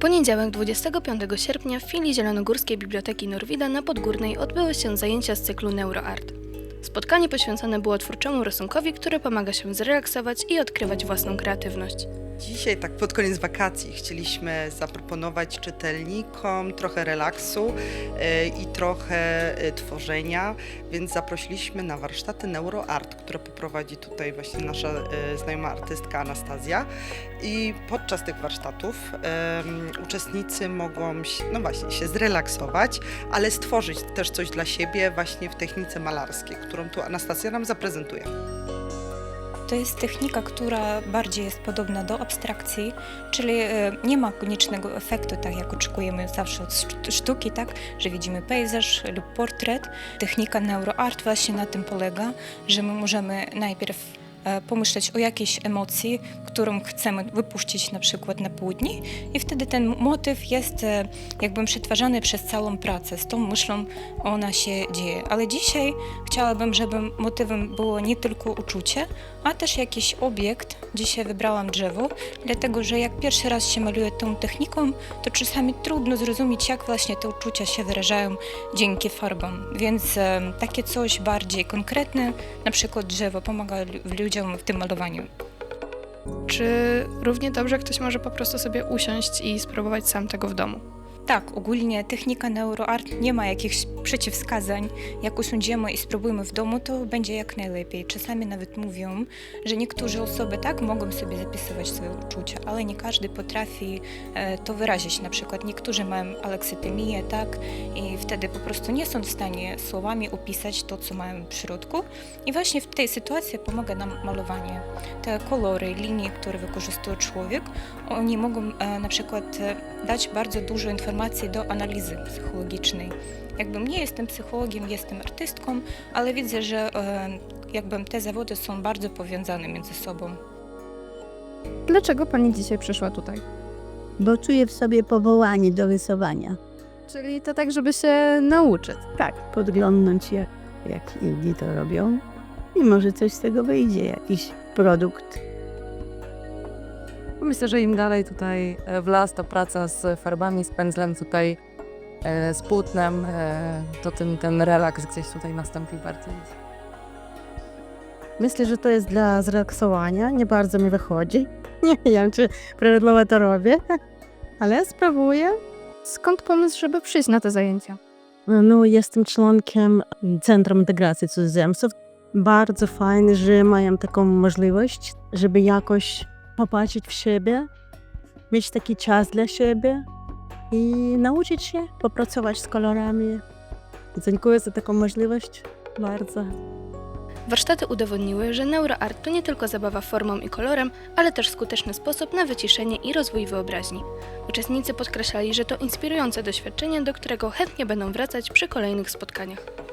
poniedziałek 25 sierpnia w filii Zielonogórskiej Biblioteki Norwida na Podgórnej odbyły się zajęcia z cyklu Neuroart. Spotkanie poświęcone było twórczemu rysunkowi, który pomaga się zrelaksować i odkrywać własną kreatywność. Dzisiaj, tak pod koniec wakacji, chcieliśmy zaproponować czytelnikom trochę relaksu e, i trochę e, tworzenia, więc zaprosiliśmy na warsztaty Neuroart, które poprowadzi tutaj właśnie nasza e, znajoma artystka Anastazja. I podczas tych warsztatów em, uczestnicy mogą się, no właśnie, się zrelaksować, ale stworzyć też coś dla siebie właśnie w technice malarskiej, którą tu Anastazja nam zaprezentuje. To jest technika, która bardziej jest podobna do abstrakcji, czyli e, nie ma koniecznego efektu, tak jak oczekujemy zawsze od sztu- sztuki, tak, że widzimy pejzaż lub portret. Technika neuroart właśnie na tym polega, że my możemy najpierw pomyśleć o jakiejś emocji, którą chcemy wypuścić na przykład na płótni i wtedy ten motyw jest e, jakby przetwarzany przez całą pracę. Z tą myślą ona się dzieje. Ale dzisiaj chciałabym, żeby motywem było nie tylko uczucie, a też jakiś obiekt. Dzisiaj wybrałam drzewo, dlatego że jak pierwszy raz się maluje tą techniką, to czasami trudno zrozumieć, jak właśnie te uczucia się wyrażają dzięki farbom. Więc e, takie coś bardziej konkretne, na przykład drzewo, pomaga lu- w tym malowaniu. Czy równie dobrze ktoś może po prostu sobie usiąść i spróbować sam tego w domu? Tak, ogólnie technika neuroart nie ma jakichś przeciwwskazań. Jak usiądziemy i spróbujemy w domu, to będzie jak najlepiej. Czasami nawet mówią, że niektóre osoby tak mogą sobie zapisywać swoje uczucia, ale nie każdy potrafi e, to wyrazić. Na przykład niektórzy mają aleksytemię, tak, i wtedy po prostu nie są w stanie słowami opisać to, co mają w środku. I właśnie w tej sytuacji pomaga nam malowanie. Te kolory, linie, które wykorzystuje człowiek, oni mogą e, na przykład e, dać bardzo dużo informacji do analizy psychologicznej. Jakbym nie jestem psychologiem, jestem artystką, ale widzę, że e, jakby te zawody są bardzo powiązane między sobą. Dlaczego pani dzisiaj przyszła tutaj? bo czuję w sobie powołanie do rysowania. Czyli to tak, żeby się nauczyć. Tak, podglądnąć jak, jak inni to robią i może coś z tego wyjdzie, jakiś produkt. Myślę, że im dalej tutaj e, w las, to praca z farbami, z pędzlem tutaj, e, z płótnem, e, to tym ten relaks gdzieś tutaj nastąpi bardziej. Myślę, że to jest dla zrelaksowania. Nie bardzo mi wychodzi. Nie wiem, czy prawidłowo to robię, ale spróbuję. Skąd pomysł, żeby przyjść na te zajęcia? No, jestem członkiem Centrum Integracji Cudzoziemców. Bardzo fajnie, że mają taką możliwość, żeby jakoś popatrzeć w siebie, mieć taki czas dla siebie i nauczyć się popracować z kolorami. Dziękuję za taką możliwość bardzo. Warsztaty udowodniły, że neuroart to nie tylko zabawa formą i kolorem, ale też skuteczny sposób na wyciszenie i rozwój wyobraźni. Uczestnicy podkreślali, że to inspirujące doświadczenie, do którego chętnie będą wracać przy kolejnych spotkaniach.